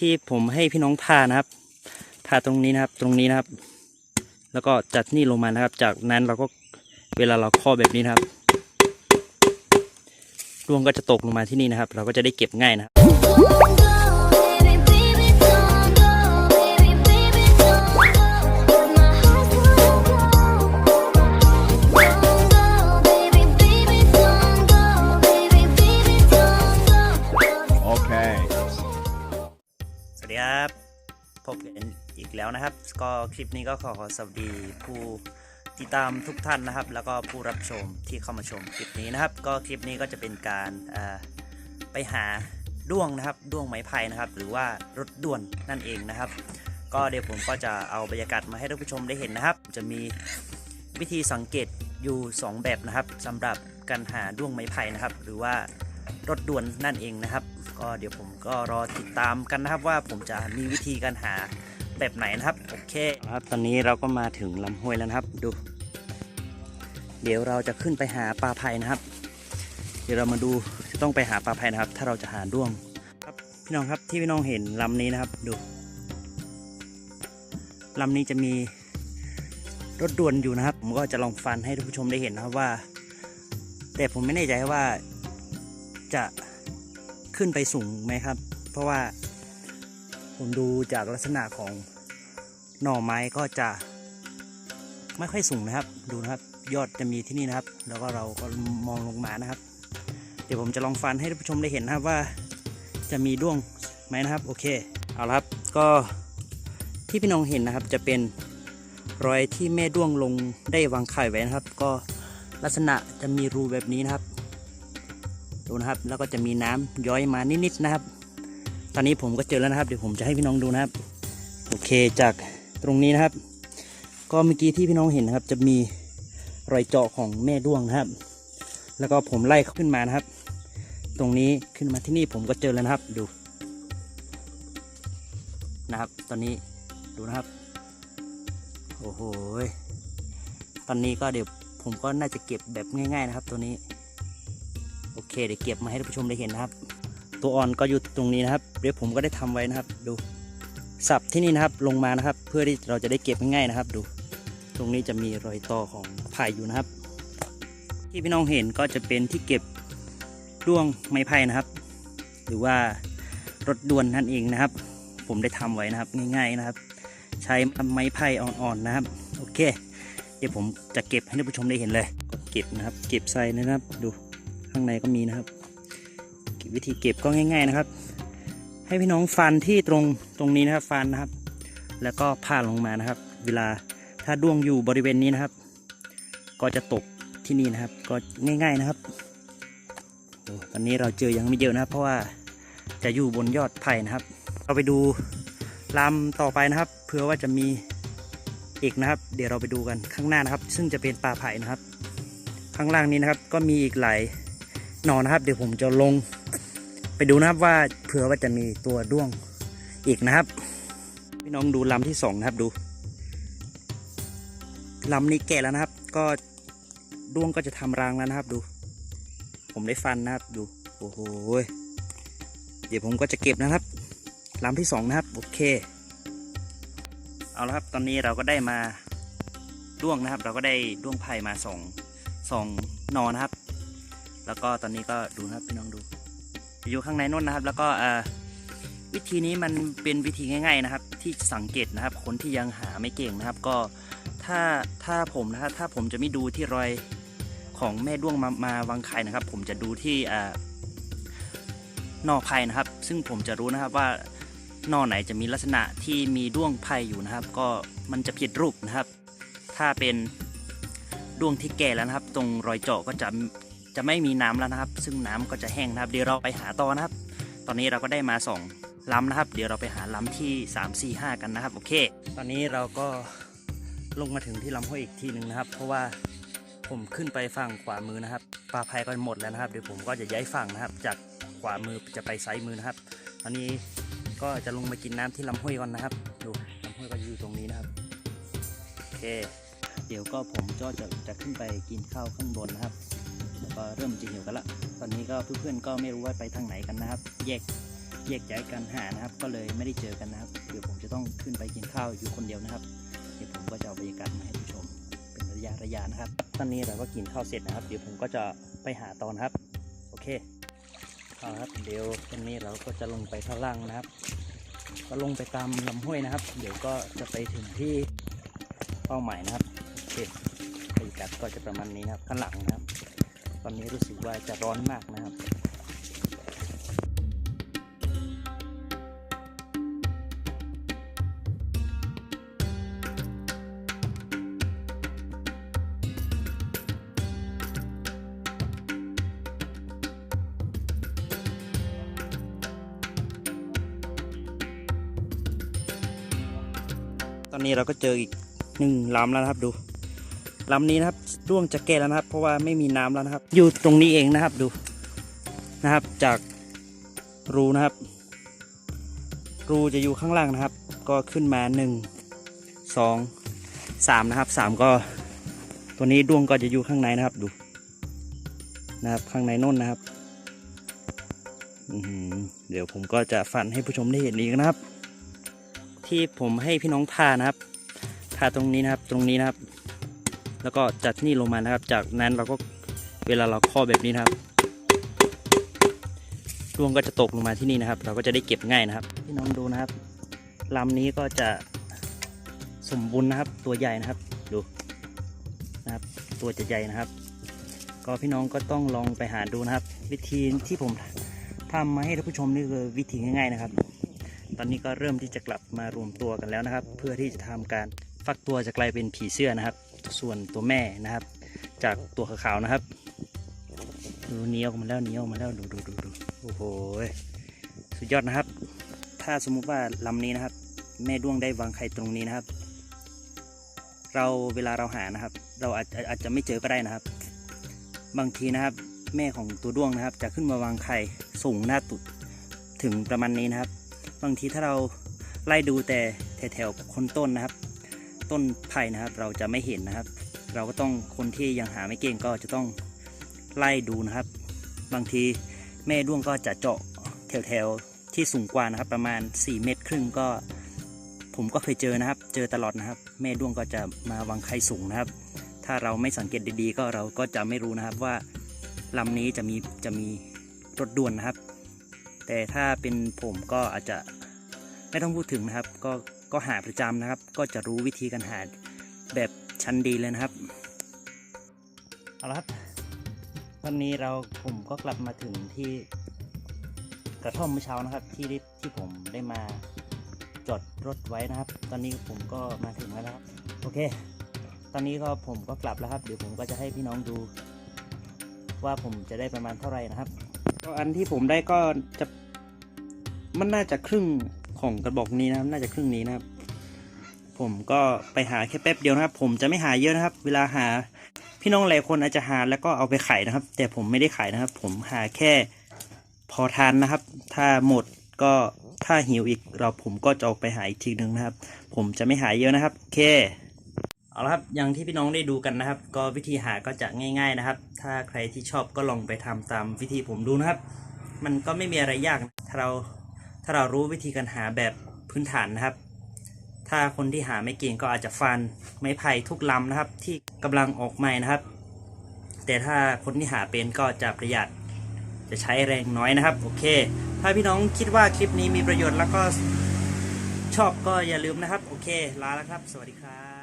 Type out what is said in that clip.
ที่ผมให้พี่น้องพานะครับพาตรงนี้นะครับ ตรงนี้นะครับ แล้วก็จัดนี่ลงมานะครับ จากนั้นเราก็เวลาเราข้อแบบนี้นะครับดวงก็จะตกลงมาที่นี่นะครับ เราก็จะได้เก็บง่ายนะครับ นะครับ ก็คลิปนี้ก็ขอสวัสดีผู้ติดตามทุกท่านนะครับ แล้วก็ผู้รับชมที่เข้ามาชมคลิปนี้นะครับ ก็คลิปนี้ก็จะเป็นการไปหาด้วงนะครับด้วงไม้ไผ่นะครับ หรือว่ารถด่วนนั่นเองนะครับ ก็เดี๋ยวผมก็จะเอาบรรยากาศมาให้ท่านผู้ชมได้เห็นนะครับ จะมีวิธีสังเกตอยู่ 2 แบบนะครับสำหรับการหาด้วงไม้ไผ่นะครับ หรือว่ารถด่วนนั่นเองนะครับ ก็เดี๋ยวผมก็รอติดตามกันนะครับว่าผมจะมีวิธีการหา แบบไหนนะครับ โอเคครับตอนนี้เราก็มาถึงลำห้วยแล้วนะครับ ดู เดี๋ยวเราจะขึ้นไปหาปลาไผ่นะครับ เดี๋ยวเรามาดูจะต้องไปหาปลาไผ่นะครับ ถ้าเราจะหาด้วงครับพี่น้องครับที่พี่น้องเห็นลำนี้นะครับ ดูลำนี้จะมีรถด่วนอยู่นะครับ ผมก็จะลองฟันให้ท่านผู้ชมได้เห็นนะครับว่า แต่ผมไม่แน่ใจว่าจะขึ้นไปสูงไหมครับ เพราะว่าผมดูจากลักษณะของ หน่อไม้ก็จะไม่ค่อยสูงนะครับ ดูนะครับ ยอดจะมีที่นี่นะครับ แล้วก็เราก็มองลงมานะครับ เดี๋ยวผมจะลองฟันให้ท่านผู้ชมได้เห็นนะครับว่าจะมีด้วงไหมนะครับ โอเค เอาละครับ ก็ที่พี่น้องเห็นนะครับ จะเป็นรอยที่แม่ด้วงลงได้วางไข่ไว้นะครับ ก็ลักษณะจะมีรูแบบนี้นะครับ ดูนะครับ แล้วก็จะมีน้ำย้อยมานิดๆนะครับ ตอนนี้ผมก็เจอแล้วนะครับ เดี๋ยวผมจะให้พี่น้องดูนะครับ โอเคจาก ตรงนี้นะครับ ก็เมื่อกี้ที่พี่น้องเห็นนะครับ จะมีรอยเจาะของแม่ด้วงนะครับ แล้วก็ผมไล่ขึ้นมานะครับ ตรงนี้ขึ้นมาที่นี่ผมก็เจอแล้วนะครับดูนะครับ ตอนนี้ดูนะครับ โอ้โหตอนนี้ก็เดี๋ยวผมก็น่าจะเก็บแบบง่าย ๆนะครับ ตัวนี้ โอเคเดี๋ยวเก็บมาให้ท่านผู้ชมได้เห็นนะครับ ตัวอ่อนก็อยู่ตรงนี้นะครับ เดี๋ยวผมก็ได้ทำไว้นะครับ ดู สับที่นี่นะครับลงมานะครับ เพื่อที่เราจะได้เก็บง่ายๆนะครับ ดู ตรงนี้จะมีรอยต่อของไผ่อยู่นะครับ ที่พี่น้องเห็นก็จะเป็นที่เก็บด้วงไม้ไผ่นะครับ หรือว่ารถด่วนนั่นเองนะครับ ผมได้ทำไว้นะครับง่าย ๆนะครับ ใช้ไม้ไผ่อ่อนๆนะครับ โอเค เดี๋ยวผมจะเก็บให้ท่านผู้ชมได้เห็นเลยก็เก็บนะครับ เก็บใส่นะครับ ดูข้างในก็มีนะครับ วิธีเก็บก็ง่าย ๆนะครับ ให้พี่น้องฟันที่ตรงตรงนี้นะครับฟันนะครับ แล้วก็ผ่าลงมานะครับ เวลาถ้าด้วงอยู่บริเวณนี้นะครับ ก็จะตกที่นี่นะครับ ก็ง่าย ๆนะครับตอนนี้เราเจอยังไม่เยอะนะครับ เพราะว่าจะอยู่บนยอดไผ่นะครับ เราไปดูลำต่อไปนะครับเผื่อว่าจะมีอีกนะครับ เดี๋ยวเราไปดูกันข้างหน้านะครับ ซึ่งจะเป็นป่าไผ่นะครับ ข้างล่างนี้นะครับก็มีอีกหลายหนอนนะครับ เดี๋ยวผมจะลง ไปดูนะครับว่าเผื่อว่าจะมีตัวด้วงอีกนะครับ พี่น้องดูลำที่สองนะครับดูลำนี้แก่แล้วนะครับ ก็ด้วงก็จะทำรังแล้วนะครับดู ผมได้ฟันนะครับดูโอ้โหเดี๋ยวผมก็จะเก็บนะครับลำที่สองนะครับโอเค เอาละครับตอนนี้เราก็ได้มาด้วงนะครับ เราก็ได้ด้วงไผ่มาสองสองนอนะครับ แล้วก็ตอนนี้ก็ดูนะครับพี่น้องดู อยู่ข้างในนู่นนะครับ แล้วก็วิธีนี้มันเป็นวิธีง่าย ๆนะครับ ที่สังเกตนะครับ คนที่ยังหาไม่เก่งนะครับ ก็ถ้าถ้าผมนะครับถ้าผมจะไม่ดูที่รอยของแม่ด้วงมามาวางไข่นะครับ ผมจะดูที่หน่อไผ่นะครับ ซึ่งผมจะรู้นะครับว่าหน่อไหนจะมีลักษณะที่มีด้วงไผ่อยู่นะครับ ก็มันจะผิดรูปนะครับ ถ้าเป็นด้วงที่แก่แล้วนะครับ ตรงรอยเจาะก็จะ จะไม่มีน้ำแล้วนะครับ ซึ่งน้ำก็จะแห้งนะครับเดี๋ยวเราไปหาต่อนะครับ ตอนนี้เราก็ได้มาสองลำนะครับ เดี๋ยวเราไปหาลำที่ 3 4 5 กันนะครับ โอเค ตอนนี้เราก็ลงมาถึงที่ลำห้วยอีกทีหนึ่งนะครับ เพราะว่าผมขึ้นไปฝั่งขวามือนะครับปลาภัยก็หมดแล้วนะครับ เดี๋ยวผมก็จะย้ายฝั่งนะครับ จากขวามือจะไปซ้ายมือนะครับ ตอนนี้ก็จะลงมากินน้ำที่ลำห้วยก่อนนะครับ ดูลำห้วยก็อยู่ตรงนี้นะครับ โอเค เดี๋ยวก็ผมก็จะจะขึ้นไปกินข้าวข้างบนนะครับ ก็เริ่มจะหิวกันละ ตอนนี้ก็เพื่อนๆก็ไม่รู้ว่าไปทางไหนกันนะครับ แยกแยกย้ายกันหานะครับ ก็เลยไม่ได้เจอกันนะครับ เดี๋ยวผมจะต้องขึ้นไปกินข้าวอยู่คนเดียวนะครับ เดี๋ยวผมก็จะเอาบรรยากาศมาให้ผู้ชม เป็นระยะระยะนะครับ ตอนนี้เราก็กินข้าวเสร็จนะครับ เดี๋ยวผมก็จะไปหาตอนครับ โอเคเอาครับ เดี๋ยวตอนนี้เราก็จะลงไปข้างล่างนะครับ ก็ลงไปตามลำห้วยนะครับ เดี๋ยวก็จะไปถึงที่เป้าหมายนะครับโอเคบรรยากาศก็จะประมาณนี้นะครับ ข้างหลังนะครับ ว่าจะร้อนมากนะครับตอนนี้เราก็เจออีกหนึ่งลำแล้วนะครับดู ลำนี้นะครับร่วงจะแก่แล้วนะครับ เพราะว่าไม่มีน้ำแล้วนะครับ อยู่ตรงนี้เองนะครับดูนะครับ จากรูนะครับ รูจะอยู่ข้างล่างนะครับ ก็ขึ้นมาหนึ่งสองสามนะครับสามก็ ตัวนี้ดวงก็จะอยู่ข้างในนะครับดูนะครับข้างในน่นนะครับเดี๋ยวผมก็จะฟันให้ผู้ชมได้เห็นอีกนะครับ ที่ผมให้พี่น้องทานะครับทาตรงนี้นะครับ ตรงนี้นะครับ แล้วก็จัดนี่ลงมานะครับ จากนั้นเราก็เวลาเราข้อแบบนี้นะครับดวงก็จะตกลงมาที่นี่นะครับ เราก็จะได้เก็บง่ายนะครับพี่น้องดูนะครับลำนี้ก็จะสมบูรณ์นะครับ ตัวใหญ่นะครับดูนะครับ ตัวจะใหญ่นะครับ ก็พี่น้องก็ต้องลองไปหาดูนะครับ วิธีที่ผมทำมาให้ท่านผู้ชมนี่คือวิธีง่ายๆนะครับ ตอนนี้ก็เริ่มที่จะกลับมารวมตัวกันแล้วนะครับ เพื่อที่จะทำการฟักตัวจะกลายเป็นผีเสื้อนะครับ ส่วนตัวแม่นะครับ จากตัวขาวๆนะครับ ดูเนี้ยวออกมาแล้วเนี้ยวออกมาแล้วดูดูดูดูโอ้โหสุดยอดนะครับ ถ้าสมมุติว่าลำนี้นะครับ แม่ด้วงได้วางไข่ตรงนี้นะครับ เราเวลาเราหานะครับ เราอาจอาจอาจจะไม่เจอก็ได้นะครับ บางทีนะครับ แม่ของตัวด้วงนะครับ จะขึ้นมาวางไข่สูงหน้าตุดถึงประมาณนี้นะครับ บางทีถ้าเราไล่ดูแต่แถวๆคนต้นนะครับ ต้นไผ่นะครับ เราจะไม่เห็นนะครับ เราก็ต้องคนที่ยังหาไม่เก่งก็จะต้องไล่ดูนะครับ บางทีแม่ด้วงก็จะเจาะแถวๆที่สูงกว่านะครับ ประมาณ 4 เมตรครึ่งก็ ผมก็เคยเจอนะครับ เจอตลอดนะครับ แม่ด้วงก็จะมาวางไข่สูงนะครับ ถ้าเราไม่สังเกตดีๆ ก็เราก็จะไม่รู้นะครับว่าลำนี้จะมีจะมีรถด่วนนะครับ แต่ถ้าเป็นผมก็อาจจะไม่ต้องพูดถึงนะครับ ก็ ก็หาประจำนะครับ ก็จะรู้วิธีการหาแบบชั้นดีเลยนะครับ เอาละครับตอนนี้เราผมก็กลับมาถึงที่กระท่อมเมื่อเช้านะครับ ที่ที่ผมได้มาจอดรถไว้นะครับ ตอนนี้ผมก็มาถึงแล้วนะครับ โอเค ตอนนี้ก็ผมก็กลับแล้วครับ เดี๋ยวผมก็จะให้พี่น้องดู ว่าผมจะได้ประมาณเท่าไหร่นะครับก็อันที่ผมได้ก็จะมันน่าจะครึ่ง ของกระบอกนี้นะครับ น่าจะครึ่งนี้นะครับ ผมก็ไปหาแค่แป๊บเดียวนะครับ ผมจะไม่หาเยอะนะครับ เวลาหาพี่น้องหลายคนอาจจะหาแล้วก็เอาไปขายนะครับ แต่ผมไม่ได้ขายนะครับ ผมหาแค่พอทานนะครับ ถ้าหมดก็ถ้าหิวอีกเราผมก็จะออกไปหาอีกทีหนึ่งนะครับ ผมจะไม่หาเยอะนะครับโอเคเอาละครับอย่างที่พี่น้องได้ดูกันนะครับ ก็วิธีหาก็จะง่าย ๆนะครับ ถ้าใครที่ชอบก็ลองไปทำตามวิธีผมดูนะครับ มันก็ไม่มีอะไรยากถ้าเราาเรารู้วิธีการหาแบบพื้นฐานนะครับ ถ้าคนที่หาไม่เก่งก็อาจจะฟันไม้ไผ่ทุกลำนะครับ ที่กำลังออกใหม่นะครับ แต่ถ้าคนที่หาเป็นก็จะประหยัดจะใช้แรงน้อยนะครับ โอเค ถ้าพี่น้องคิดว่าคลิปนี้มีประโยชน์แล้วก็ชอบก็อย่าลืมนะครับ โอเค ลาแล้วครับ สวัสดีครับ